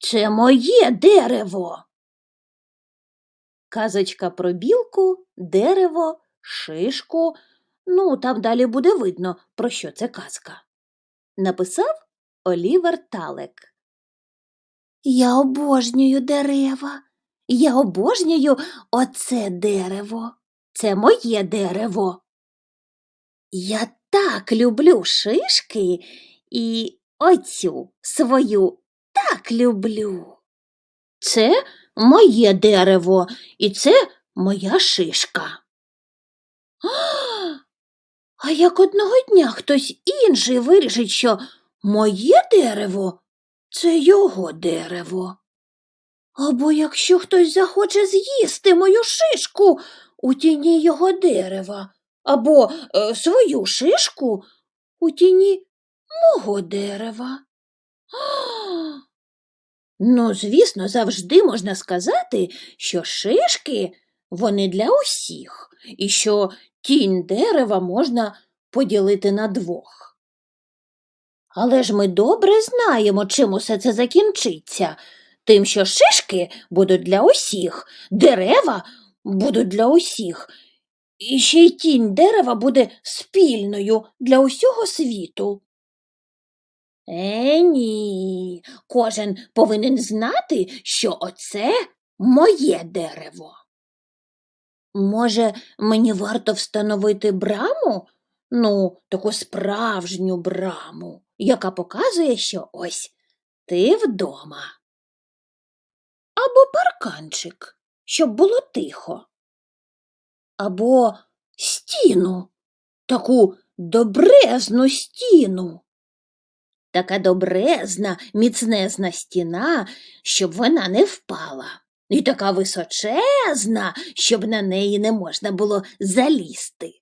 Це моє дерево. Казочка про білку, дерево, шишку. Ну, там далі буде видно, про що це казка. Написав Олівер Талек. Я обожнюю дерева. Я обожнюю оце дерево. Це моє дерево. Я так люблю шишки і оцю свою так люблю. Це моє дерево, і це моя шишка. А, як одного дня хтось інший вирішить, що моє дерево це його дерево. Або якщо хтось захоче з'їсти мою шишку у тіні його дерева, або е, свою шишку у тіні мого дерева. Ну, звісно, завжди можна сказати, що шишки вони для усіх, і що тінь дерева можна поділити на двох. Але ж ми добре знаємо, чим усе це закінчиться. Тим, що шишки будуть для усіх, дерева будуть для усіх, і ще й тінь дерева буде спільною для усього світу. Е, ні, кожен повинен знати, що оце моє дерево. Може, мені варто встановити браму? Ну, таку справжню браму, яка показує, що ось ти вдома. Або парканчик, щоб було тихо. Або стіну, таку добрезну стіну. Така добрезна, міцнезна стіна, щоб вона не впала, і така височезна, щоб на неї не можна було залізти.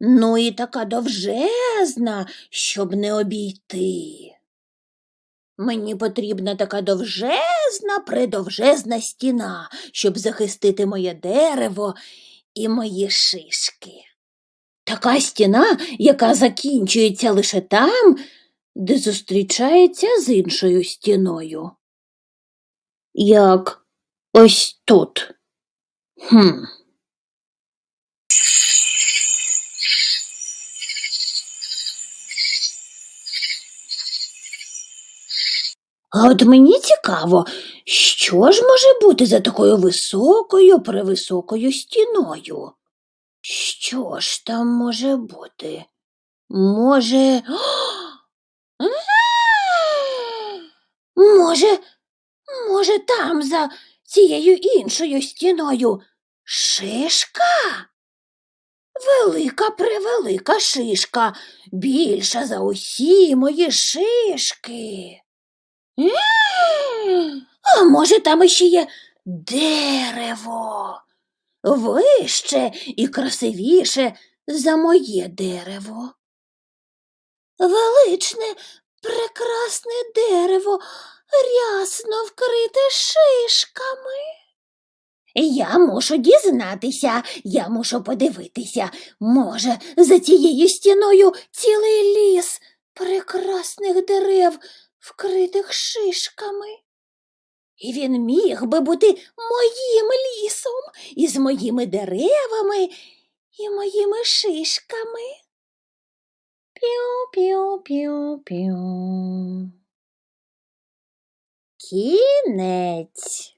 Ну і така довжезна, щоб не обійти. Мені потрібна така довжезна, придовжезна стіна, щоб захистити моє дерево і мої шишки. Така стіна, яка закінчується лише там, де зустрічається з іншою стіною. Як ось тут. Хм. А от мені цікаво, що ж може бути за такою високою превисокою стіною? Що ж там може бути? Може. Може, може, там за цією іншою стіною шишка? Велика превелика шишка, більша за усі мої шишки. А може, там іще є дерево, вище і красивіше за моє дерево. Величне, прекрасне дерево, рясно вкрите шишками. Я мушу дізнатися, я мушу подивитися. Може, за цією стіною цілий ліс прекрасних дерев, вкритих шишками. І він міг би бути моїм лісом, із моїми деревами і моїми шишками. Піу-піу-піу-піу. Кінець.